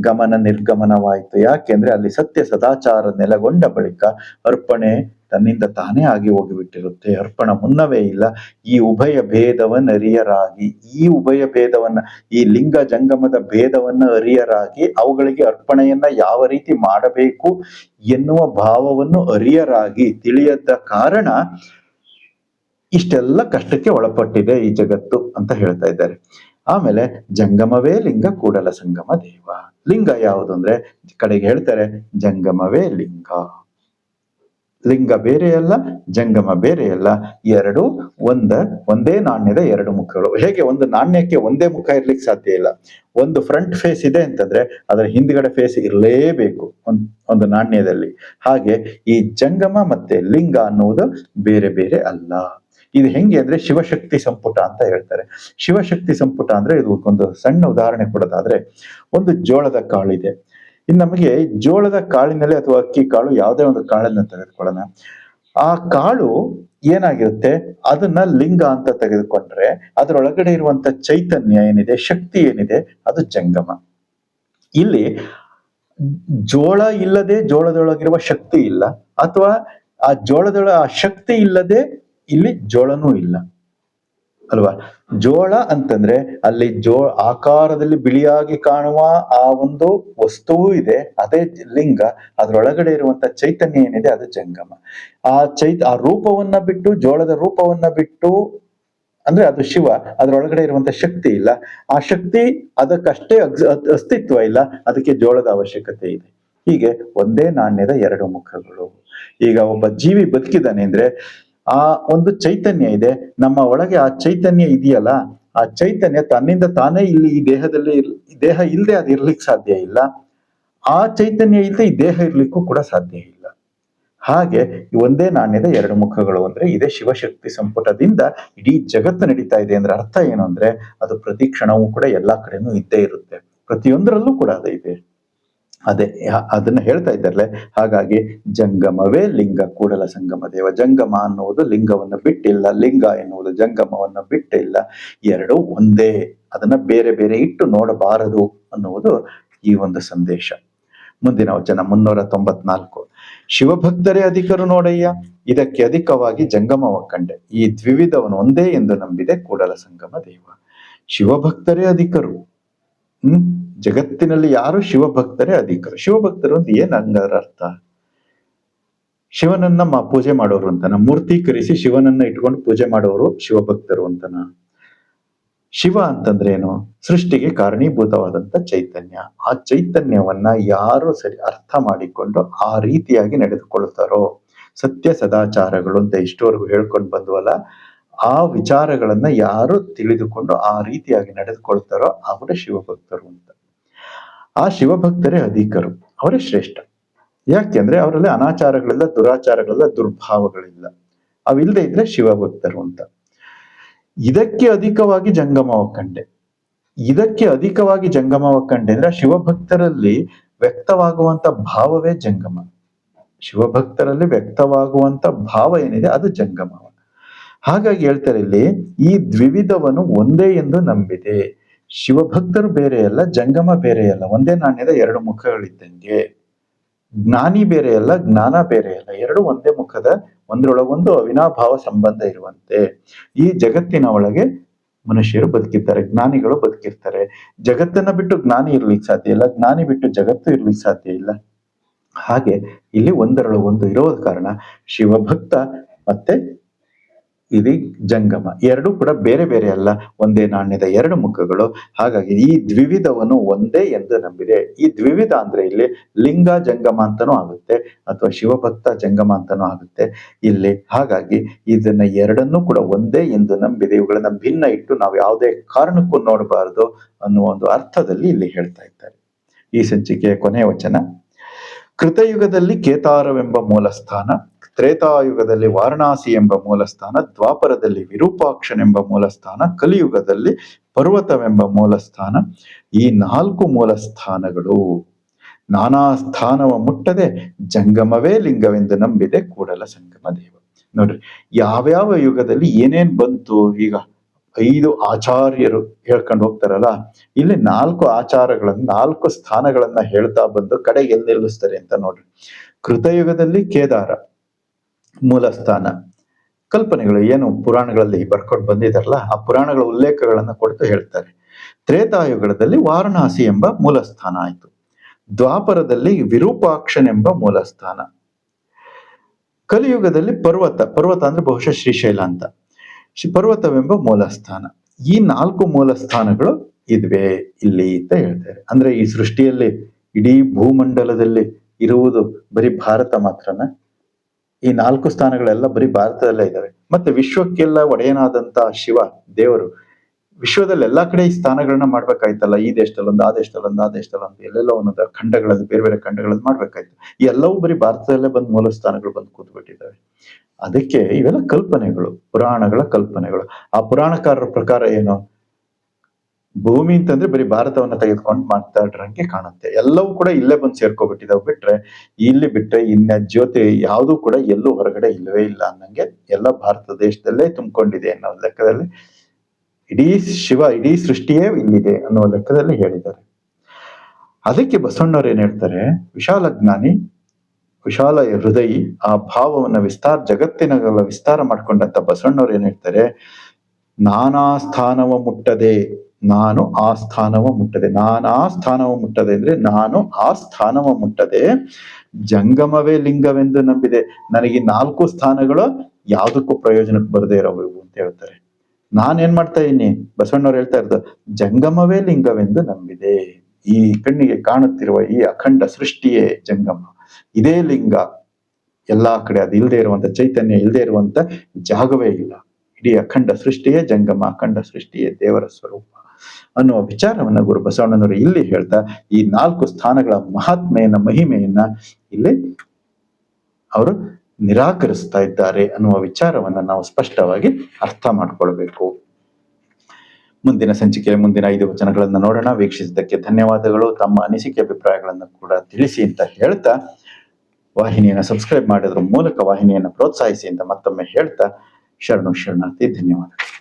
ಗಮನ ನಿರ್ಗಮನವಾಯಿತು. ಯಾಕೆಂದ್ರೆ ಅಲ್ಲಿ ಸತ್ಯ ಸದಾಚಾರ ನೆಲೆಗೊಂಡ ಬಳಿಕ ಅರ್ಪಣೆ ತನ್ನಿಂದ ತಾನೇ ಆಗಿ ಹೋಗಿಬಿಟ್ಟಿರುತ್ತೆ. ಅರ್ಪಣ ಮುನ್ನವೇ ಇಲ್ಲ. ಈ ಉಭಯ ಭೇದವನ್ನ ಅರಿಯರಾಗಿ, ಈ ಉಭಯ ಭೇದವನ್ನ, ಈ ಲಿಂಗ ಜಂಗಮದ ಭೇದವನ್ನ ಅರಿಯರಾಗಿ, ಅವುಗಳಿಗೆ ಅರ್ಪಣೆಯನ್ನ ಯಾವ ರೀತಿ ಮಾಡಬೇಕು ಎನ್ನುವ ಭಾವವನ್ನು ಅರಿಯರಾಗಿ ತಿಳಿಯದ ಕಾರಣ ಇಷ್ಟೆಲ್ಲ ಕಷ್ಟಕ್ಕೆ ಒಳಪಟ್ಟಿದೆ ಈ ಜಗತ್ತು ಅಂತ ಹೇಳ್ತಾ ಇದ್ದಾರೆ. ಆಮೇಲೆ ಜಂಗಮವೇ ಲಿಂಗ ಕೂಡಲ ಸಂಗಮ ದೇವ. ಲಿಂಗ ಯಾವುದು ಅಂದ್ರೆ ಕಡೆಗೆ ಹೇಳ್ತಾರೆ ಜಂಗಮವೇ ಲಿಂಗ. ಲಿಂಗ ಬೇರೆಯಲ್ಲ ಜಂಗಮ ಬೇರೆಯಲ್ಲ ಎರಡು ಒಂದ, ಒಂದೇ ನಾಣ್ಯದ ಎರಡು ಮುಖಗಳು. ಹೇಗೆ ಒಂದು ನಾಣ್ಯಕ್ಕೆ ಒಂದೇ ಮುಖ ಇರ್ಲಿಕ್ಕೆ ಸಾಧ್ಯ ಇಲ್ಲ. ಒಂದು ಫ್ರಂಟ್ ಫೇಸ್ ಇದೆ ಅಂತಂದ್ರೆ ಅದರ ಹಿಂದ್ಗಡೆ ಫೇಸ್ ಇರಲೇಬೇಕು ಒಂದ್, ಒಂದು ನಾಣ್ಯದಲ್ಲಿ. ಹಾಗೆ ಈ ಜಂಗಮ ಮತ್ತೆ ಲಿಂಗ ಅನ್ನುವುದು ಬೇರೆ ಬೇರೆ ಅಲ್ಲ. ಇದು ಹೆಂಗೆ ಅಂದ್ರೆ ಶಿವಶಕ್ತಿ ಸಂಪುಟ ಅಂತ ಹೇಳ್ತಾರೆ. ಶಿವಶಕ್ತಿ ಸಂಪುಟ ಅಂದ್ರೆ ಇದು ಒಂದು ಸಣ್ಣ ಉದಾಹರಣೆ ಕೊಡೋದಾದ್ರೆ ಒಂದು ಜೋಳದ ಕಾಳಿದೆ. ಇನ್ನು ನಮಗೆ ಜೋಳದ ಕಾಳಿನಲ್ಲಿ ಅಥವಾ ಅಕ್ಕಿ ಕಾಳು ಯಾವುದೇ ಒಂದು ಕಾಳನ್ನ ತೆಗೆದುಕೊಳ್ಳೋಣ. ಆ ಕಾಳು ಏನಾಗಿರುತ್ತೆ? ಅದನ್ನ ಲಿಂಗ ಅಂತ ತೆಗೆದುಕೊಂಡ್ರೆ ಅದರೊಳಗಡೆ ಇರುವಂತ ಚೈತನ್ಯ ಏನಿದೆ? ಶಕ್ತಿ ಏನಿದೆ? ಅದು ಜಂಗಮ. ಇಲ್ಲಿ ಜೋಳ ಇಲ್ಲದೆ ಜೋಳದೊಳಗಿರುವ ಶಕ್ತಿ ಇಲ್ಲ. ಅಥವಾ ಆ ಜೋಳದೊಳ ಆ ಶಕ್ತಿ ಇಲ್ಲದೆ ಇಲ್ಲಿ ಜೋಳನೂ ಇಲ್ಲ. ಅಲ್ವಾ? ಜೋಳ ಅಂತಂದ್ರೆ ಅಲ್ಲಿ ಜೋ, ಆಕಾರದಲ್ಲಿ ಬಿಳಿಯಾಗಿ ಕಾಣುವ ಆ ಒಂದು ವಸ್ತುವೂ ಇದೆ, ಅದೇ ಲಿಂಗ, ಅದರೊಳಗಡೆ ಇರುವಂತ ಚೈತನ್ಯ ಏನಿದೆ, ಅದು ಜಂಗಮ. ಆ ಚೈತ, ಆ ರೂಪವನ್ನ ಬಿಟ್ಟು, ಜೋಳದ ರೂಪವನ್ನ ಬಿಟ್ಟು, ಅಂದ್ರೆ ಅದು ಶಿವ, ಅದರೊಳಗಡೆ ಇರುವಂತ ಶಕ್ತಿ ಇಲ್ಲ. ಆ ಶಕ್ತಿ ಅದಕ್ಕಷ್ಟೇ ಅಸ್ತಿತ್ವ ಇಲ್ಲ, ಅದಕ್ಕೆ ಜೋಳದ ಅವಶ್ಯಕತೆ ಇದೆ. ಹೀಗೆ ಒಂದೇ ನಾಣ್ಯದ ಎರಡು ಮುಖಗಳು. ಈಗ ಒಬ್ಬ ಜೀವಿ ಬದುಕಿದ್ದಾನೆ ಅಂದ್ರೆ ಆ ಒಂದು ಚೈತನ್ಯ ಇದೆ. ನಮ್ಮ ಒಳಗೆ ಆ ಚೈತನ್ಯ ಇದೆಯಲ್ಲ, ಆ ಚೈತನ್ಯ ತನ್ನಿಂದ ತಾನೇ ಇಲ್ಲಿ ಈ ದೇಹದಲ್ಲಿ ಈ ದೇಹ ಇಲ್ಲದೆ ಅದು ಇರ್ಲಿಕ್ಕೆ ಸಾಧ್ಯ ಇಲ್ಲ. ಆ ಚೈತನ್ಯ ಇಲ್ಲದೆ ಈ ದೇಹ ಇರ್ಲಿಕ್ಕೂ ಕೂಡ ಸಾಧ್ಯ ಇಲ್ಲ. ಹಾಗೆ ಒಂದೇ ನಾಣ್ಯದ ಎರಡು ಮುಖಗಳು ಅಂದ್ರೆ ಇದೇ ಶಿವಶಕ್ತಿ ಸಂಪುಟದಿಂದ ಇಡೀ ಜಗತ್ತು ನಡೀತಾ ಇದೆ ಅಂದ್ರೆ ಅರ್ಥ ಏನು ಅಂದ್ರೆ ಅದು ಪ್ರತಿ ಕ್ಷಣವೂ ಕೂಡ ಎಲ್ಲಾ ಕಡೆನೂ ಇದ್ದೇ ಇರುತ್ತೆ. ಪ್ರತಿಯೊಂದರಲ್ಲೂ ಕೂಡ ಅದು ಇದೆ. ಅದೇ ಅದನ್ನ ಹೇಳ್ತಾ ಇದ್ದಾರಲ್ಲ, ಹಾಗಾಗಿ ಜಂಗಮವೇ ಲಿಂಗ, ಕೂಡಲ ಸಂಗಮ ದೇವ. ಜಂಗಮ ಅನ್ನುವುದು ಲಿಂಗವನ್ನು ಬಿಟ್ಟಿಲ್ಲ, ಲಿಂಗ ಎನ್ನುವುದು ಜಂಗಮವನ್ನು ಬಿಟ್ಟಿಲ್ಲ. ಎರಡು ಒಂದೇ, ಅದನ್ನ ಬೇರೆ ಬೇರೆ ಇಟ್ಟು ನೋಡಬಾರದು ಅನ್ನುವುದು ಈ ಒಂದು ಸಂದೇಶ. ಮುಂದಿನ ವಚನ, ಮುನ್ನೂರ ತೊಂಬತ್ನಾಲ್ಕು. ಶಿವಭಕ್ತರೇ ಅಧಿಕರು ನೋಡಯ್ಯ, ಇದಕ್ಕೆ ಅಧಿಕವಾಗಿ ಜಂಗಮವ ಕಂಡೆ. ಈ ದ್ವಿವಿಧವನ್ನು ಒಂದೇ ಎಂದು ನಂಬಿದೆ ಕೂಡಲ ಸಂಗಮ ದೇವ. ಶಿವಭಕ್ತರೇ ಅಧಿಕರು ಹ್ಮ್? ಜಗತ್ತಿನಲ್ಲಿ ಯಾರು ಶಿವಭಕ್ತರೇ ಅಧಿಕರು? ಶಿವಭಕ್ತರು ಅಂತ ಏನ್ ಹಂಗಾರ ಅರ್ಥ? ಶಿವನನ್ನ ಮಾ ಪೂಜೆ ಮಾಡೋರು ಅಂತನ? ಮೂರ್ತೀಕರಿಸಿ ಶಿವನನ್ನ ಇಟ್ಕೊಂಡು ಪೂಜೆ ಮಾಡೋರು ಶಿವಭಕ್ತರು ಅಂತನ? ಶಿವ ಅಂತಂದ್ರೆ ಏನು? ಸೃಷ್ಟಿಗೆ ಕಾರಣೀಭೂತವಾದಂತ ಚೈತನ್ಯ. ಆ ಚೈತನ್ಯವನ್ನ ಯಾರು ಸರಿ ಅರ್ಥ ಮಾಡಿಕೊಂಡು ಆ ರೀತಿಯಾಗಿ ನಡೆದುಕೊಳ್ತಾರೋ? ಸತ್ಯ ಸದಾಚಾರಗಳು ಅಂತ ಇಷ್ಟವರೆಗೂ ಹೇಳ್ಕೊಂಡು ಬಂದ್ವಲ್ಲ ಆ ವಿಚಾರಗಳನ್ನ ಯಾರು ತಿಳಿದುಕೊಂಡು ಆ ರೀತಿಯಾಗಿ ನಡೆದುಕೊಳ್ತಾರೋ ಅವರೇ ಶಿವಭಕ್ತರು ಅಂತ. ಆ ಶಿವಭಕ್ತರೇ ಅಧಿಕರು, ಅವರೇ ಶ್ರೇಷ್ಠ. ಯಾಕೆಂದ್ರೆ ಅವರಲ್ಲಿ ಅನಾಚಾರಗಳಿಲ್ಲ, ದುರಾಚಾರಗಳಿಲ್ಲ, ದುರ್ಭಾವಗಳಿಲ್ಲ. ಅವಿಲ್ಲದೆ ಇದ್ರೆ ಶಿವಭಕ್ತರು ಅಂತ. ಇದಕ್ಕೆ ಅಧಿಕವಾಗಿ ಜಂಗಮವ ಕಂಡೆ. ಇದಕ್ಕೆ ಅಧಿಕವಾಗಿ ಜಂಗಮವ ಕಂಡೆ ಅಂದ್ರೆ ಶಿವಭಕ್ತರಲ್ಲಿ ವ್ಯಕ್ತವಾಗುವಂತ ಭಾವವೇ ಜಂಗಮ. ಶಿವಭಕ್ತರಲ್ಲಿ ವ್ಯಕ್ತವಾಗುವಂತ ಭಾವ ಏನಿದೆ ಅದು ಜಂಗಮವ. ಹಾಗಾಗಿ ಹೇಳ್ತಾರೆ ಇಲ್ಲಿ, ಈ ದ್ವಿವಿಧವನ್ನು ಒಂದೇ ಎಂದು ನಂಬಿದೆ. ಶಿವಭಕ್ತರು ಬೇರೆಯಲ್ಲ ಜಂಗಮ ಬೇರೆಯಲ್ಲ ಒಂದೇ ನಾಣ್ಯದ ಎರಡು ಮುಖಗಳಿದ್ದಂಗೆ. ಜ್ಞಾನಿ ಬೇರೆಯಲ್ಲ ಜ್ಞಾನ ಬೇರೆಯಲ್ಲ ಎರಡು ಒಂದೇ ಮುಖದ, ಒಂದರೊಳಗೊಂದು ಅವಿನಾಭಾವ ಸಂಬಂಧ ಇರುವಂತೆ. ಈ ಜಗತ್ತಿನ ಒಳಗೆ ಮನುಷ್ಯರು ಬದುಕಿರ್ತಾರೆ, ಜ್ಞಾನಿಗಳು ಬದುಕಿರ್ತಾರೆ. ಜಗತ್ತನ್ನ ಬಿಟ್ಟು ಜ್ಞಾನಿ ಇರ್ಲಿಕ್ಕೆ ಸಾಧ್ಯ ಇಲ್ಲ, ಜ್ಞಾನಿ ಬಿಟ್ಟು ಜಗತ್ತು ಇರ್ಲಿಕ್ಕೆ ಸಾಧ್ಯ ಇಲ್ಲ. ಹಾಗೆ ಇಲ್ಲಿ ಒಂದರೊಳಗೊಂದು ಇರೋದ ಕಾರಣ, ಶಿವಭಕ್ತ ಮತ್ತೆ ಇದು ಜಂಗಮ. ಎರಡೂ ಕೂಡ ಬೇರೆ ಬೇರೆ ಅಲ್ಲ. ಒಂದೇ ನಾಣ್ಯದ ಎರಡು ಮುಖಗಳು. ಹಾಗಾಗಿ ಈ ದ್ವಿವಿಧವನ್ನು ಒಂದೇ ಎಂದು ನಂಬಿದೆ. ಈ ದ್ವಿವಿಧ ಅಂದ್ರೆ ಇಲ್ಲಿ ಲಿಂಗ ಜಂಗಮ ಅಂತನೂ ಆಗುತ್ತೆ, ಅಥವಾ ಶಿವಭಕ್ತ ಜಂಗಮ ಅಂತನೂ ಆಗುತ್ತೆ ಇಲ್ಲಿ. ಹಾಗಾಗಿ ಇದನ್ನ ಎರಡನ್ನೂ ಕೂಡ ಒಂದೇ ಎಂದು ನಂಬಿದೆ. ಇವುಗಳನ್ನ ಭಿನ್ನ ಇಟ್ಟು ನಾವು ಯಾವುದೇ ಕಾರಣಕ್ಕೂ ನೋಡಬಾರದು ಅನ್ನುವ ಒಂದು ಅರ್ಥದಲ್ಲಿ ಇಲ್ಲಿ ಹೇಳ್ತಾ ಇದ್ದಾರೆ. ಈ ಸಂಚಿಕೆಯ ಕೊನೆಯ ವಚನ, ಕೃತಯುಗದಲ್ಲಿ ಕೇತಾರವೆಂಬ ಮೂಲಸ್ಥಾನ ತ್ರೇತಾಯುಗದಲ್ಲಿ ವಾರಣಾಸಿ ಎಂಬ ಮೂಲಸ್ಥಾನ, ದ್ವಾಪರದಲ್ಲಿ ವಿರೂಪಾಕ್ಷನೆಂಬ ಮೂಲಸ್ಥಾನ, ಕಲಿಯುಗದಲ್ಲಿ ಪರ್ವತವೆಂಬ ಮೂಲಸ್ಥಾನ, ಈ ನಾಲ್ಕು ಮೂಲಸ್ಥಾನಗಳು ನಾನಾ ಸ್ಥಾನವ ಮುಟ್ಟದೆ, ಜಂಗಮವೇ ಲಿಂಗವೆಂದು ನಂಬಿದೆ ಕೂಡಲ ಸಂಗಮ ದೇವ. ನೋಡ್ರಿ, ಯಾವ್ಯಾವ ಯುಗದಲ್ಲಿ ಏನೇನ್ ಬಂತು, ಈಗ ಐದು ಆಚಾರ್ಯರು ಹೇಳ್ಕೊಂಡು ಹೋಗ್ತಾರಲ್ಲ, ಇಲ್ಲಿ ನಾಲ್ಕು ಆಚಾರಗಳನ್ನ, ನಾಲ್ಕು ಸ್ಥಾನಗಳನ್ನ ಹೇಳ್ತಾ ಬಂದು ಕಡೆಗೆ ಎಲ್ಲಿ ನಿಲ್ಲಿಸ್ತಾರೆ ಅಂತ ನೋಡ್ರಿ. ಕೃತಯುಗದಲ್ಲಿ ಕೇದಾರ ಮೂಲ ಸ್ಥಾನ ಕಲ್ಪನೆಗಳು ಏನು ಪುರಾಣಗಳಲ್ಲಿ ಬರ್ಕೊಂಡು ಬಂದಿದಾರಲ್ಲ ಆ ಪುರಾಣಗಳ ಉಲ್ಲೇಖಗಳನ್ನ ಕೊಡ್ತು ಹೇಳ್ತಾರೆ. ತ್ರೇತಾಯುಗದಲ್ಲಿ ವಾರಣಾಸಿ ಎಂಬ ಮೂಲ ಸ್ಥಾನ ಆಯ್ತು. ದ್ವಾಪರದಲ್ಲಿ ವಿರೂಪಾಕ್ಷನೆಂಬ ಮೂಲ ಸ್ಥಾನ ಕಲಿಯುಗದಲ್ಲಿ ಪರ್ವತ ಪರ್ವತ ಅಂದ್ರೆ ಬಹುಶಃ ಶ್ರೀಶೈಲ ಅಂತ. ಪರ್ವತವೆಂಬ ಮೂಲ ಸ್ಥಾನ ಈ ನಾಲ್ಕು ಮೂಲ ಸ್ಥಾನಗಳು ಇದ್ವೆ ಇಲ್ಲಿ ಅಂತ ಹೇಳ್ತಾರೆ. ಅಂದ್ರೆ ಈ ಸೃಷ್ಟಿಯಲ್ಲಿ ಇಡೀ ಭೂಮಂಡಲದಲ್ಲಿ ಇರುವುದು ಬರೀ ಭಾರತ ಮಾತ್ರನ? ಈ ನಾಲ್ಕು ಸ್ಥಾನಗಳೆಲ್ಲ ಬರೀ ಭಾರತದಲ್ಲೇ ಇದ್ದಾವೆ ಮತ್ತೆ ವಿಶ್ವಕ್ಕೆಲ್ಲ ಒಡೆಯನಾದಂತ ಶಿವ ದೇವರು, ವಿಶ್ವದಲ್ಲಿ ಎಲ್ಲಾ ಕಡೆ ಈ ಸ್ಥಾನಗಳನ್ನ ಮಾಡ್ಬೇಕಾಯ್ತಲ್ಲ? ಈ ದೇಶದಲ್ಲೊಂದು, ಆ ದೇಶದಲ್ಲೊಂದು ಆ ದೇಶದಲ್ಲೊಂದು, ಎಲ್ಲೆಲ್ಲ ಒಂದೊಂದು ಖಂಡಗಳಲ್ಲಿ ಬೇರೆ ಬೇರೆ ಖಂಡಗಳಲ್ಲಿ ಮಾಡ್ಬೇಕಾಯ್ತು. ಎಲ್ಲವೂ ಬರೀ ಭಾರತದಲ್ಲೇ ಬಂದು ಮೂಲ ಸ್ಥಾನಗಳು ಬಂದು ಕೂತ್ಬಿಟ್ಟಿದ್ದಾವೆ ಅದಕ್ಕೆ ಇವೆಲ್ಲ ಕಲ್ಪನೆಗಳು, ಪುರಾಣಗಳ ಕಲ್ಪನೆಗಳು. ಆ ಪುರಾಣಕಾರರ ಪ್ರಕಾರ ಏನು? ಭೂಮಿ ಅಂತಂದ್ರೆ ಬರೀ ಭಾರತವನ್ನ ತೆಗೆದುಕೊಂಡು ಮಾಡ್ತಾ ಇಡ್ರಂಗೆ ಕಾಣುತ್ತೆ. ಎಲ್ಲವೂ ಕೂಡ ಇಲ್ಲೇ ಬಂದು ಸೇರ್ಕೊಬಿಟ್ಟಿದಾವೆ ಬಿಟ್ರೆ ಇಲ್ಲಿ ಬಿಟ್ರೆ ಇನ್ನ ಜ್ಯೋತಿ ಯಾವುದೂ ಕೂಡ ಎಲ್ಲೂ ಹೊರಗಡೆ ಇಲ್ಲವೇ ಇಲ್ಲ ಅನ್ನಂಗೆ ಎಲ್ಲ ಭಾರತ ದೇಶದಲ್ಲೇ ತುಂಬಿಕೊಂಡಿದೆ ಅನ್ನೋ ಲೆಕ್ಕದಲ್ಲಿ ಇಡೀ ಶಿವ, ಇಡೀ ಸೃಷ್ಟಿಯೇ ಇಲ್ಲಿದೆ ಅನ್ನೋ ಲೆಕ್ಕದಲ್ಲಿ ಹೇಳಿದ್ದಾರೆ. ಅದಕ್ಕೆ ಬಸವಣ್ಣವ್ರು ಏನ್ ಹೇಳ್ತಾರೆ? ವಿಶಾಲ ಜ್ಞಾನಿ, ವಿಶಾಲ ಹೃದಯಿ, ಆ ಭಾವವನ್ನ ವಿಸ್ತಾರ ಜಗತ್ತಿನಲ್ಲ ವಿಸ್ತಾರ ಮಾಡ್ಕೊಂಡಂತ ಬಸವಣ್ಣವ್ರು ಏನ್ ಹೇಳ್ತಾರೆ? ನಾನಾ ಸ್ಥಾನವ ಮುಟ್ಟದೆ. ನಾನು ಆ ಸ್ಥಾನವ ಮುಟ್ಟದೆ. ನಾನಾ ಸ್ಥಾನವ ಮುಟ್ಟದೆ ಅಂದ್ರೆ ನಾನು ಆ ಸ್ಥಾನವ ಮುಟ್ಟದೆ. ಜಂಗಮವೇ ಲಿಂಗವೆಂದು ನಂಬಿದೆ. ನನಗೆ ನಾಲ್ಕು ಸ್ಥಾನಗಳು ಯಾವುದಕ್ಕೂ ಪ್ರಯೋಜನಕ್ಕೆ ಬರದೇ ಇರೋವು ಅಂತ ಹೇಳ್ತಾರೆ. ನಾನೇನ್ ಮಾಡ್ತಾ ಇದ್ದೀನಿ? ಬಸವಣ್ಣವ್ರು ಹೇಳ್ತಾ ಇರೋದು, ಜಂಗಮವೇ ಲಿಂಗವೆಂದು ನಂಬಿದೆ. ಈ ಕಣ್ಣಿಗೆ ಕಾಣುತ್ತಿರುವ ಈ ಅಖಂಡ ಸೃಷ್ಟಿಯೇ ಜಂಗಮ. ಇದೇ ಲಿಂಗ. ಎಲ್ಲಾ ಕಡೆ ಅದು ಇಲ್ಲದೆ ಇರುವಂತ, ಚೈತನ್ಯ ಇಲ್ಲದೆ ಇರುವಂತ ಜಾಗವೇ ಇಲ್ಲ. ಇಡೀ ಅಖಂಡ ಸೃಷ್ಟಿಯೇ ಜಂಗಮ. ಅಖಂಡ ಸೃಷ್ಟಿಯೇ ದೇವರ ಸ್ವರೂಪ. ಅನ್ನುವ ವಿಚಾರವನ್ನ ಗುರು ಬಸವಣ್ಣನವರು ಇಲ್ಲಿ ಹೇಳ್ತಾ ಈ ನಾಲ್ಕು ಸ್ಥಾನಗಳ ಮಹಾತ್ಮೆಯನ್ನ, ಮಹಿಮೆಯನ್ನ ಇಲ್ಲಿ ಅವರು ನಿರಾಕರಿಸ್ತಾ ಇದ್ದಾರೆ ಅನ್ನುವ ವಿಚಾರವನ್ನ ನಾವು ಸ್ಪಷ್ಟವಾಗಿ ಅರ್ಥ ಮಾಡ್ಕೊಳ್ಬೇಕು. ಮುಂದಿನ ಸಂಚಿಕೆಯ ಮುಂದಿನ ಐದು ವಚನಗಳನ್ನ ನೋಡೋಣ. ವೀಕ್ಷಿಸಿದ್ದಕ್ಕೆ ಧನ್ಯವಾದಗಳು. ತಮ್ಮ ಅನಿಸಿಕೆ ಅಭಿಪ್ರಾಯಗಳನ್ನು ಕೂಡ ತಿಳಿಸಿ ಅಂತ ಹೇಳ್ತಾ ವಾಹಿನಿಯನ್ನು ಸಬ್ಸ್ಕ್ರೈಬ್ ಮಾಡಿದ್ರ ಮೂಲಕ ವಾಹಿನಿಯನ್ನು ಪ್ರೋತ್ಸಾಹಿಸಿ ಅಂತ ಮತ್ತೊಮ್ಮೆ ಹೇಳ್ತಾ ಶರಣು ಶರಣಾರ್ಥಿ, ಧನ್ಯವಾದಗಳು.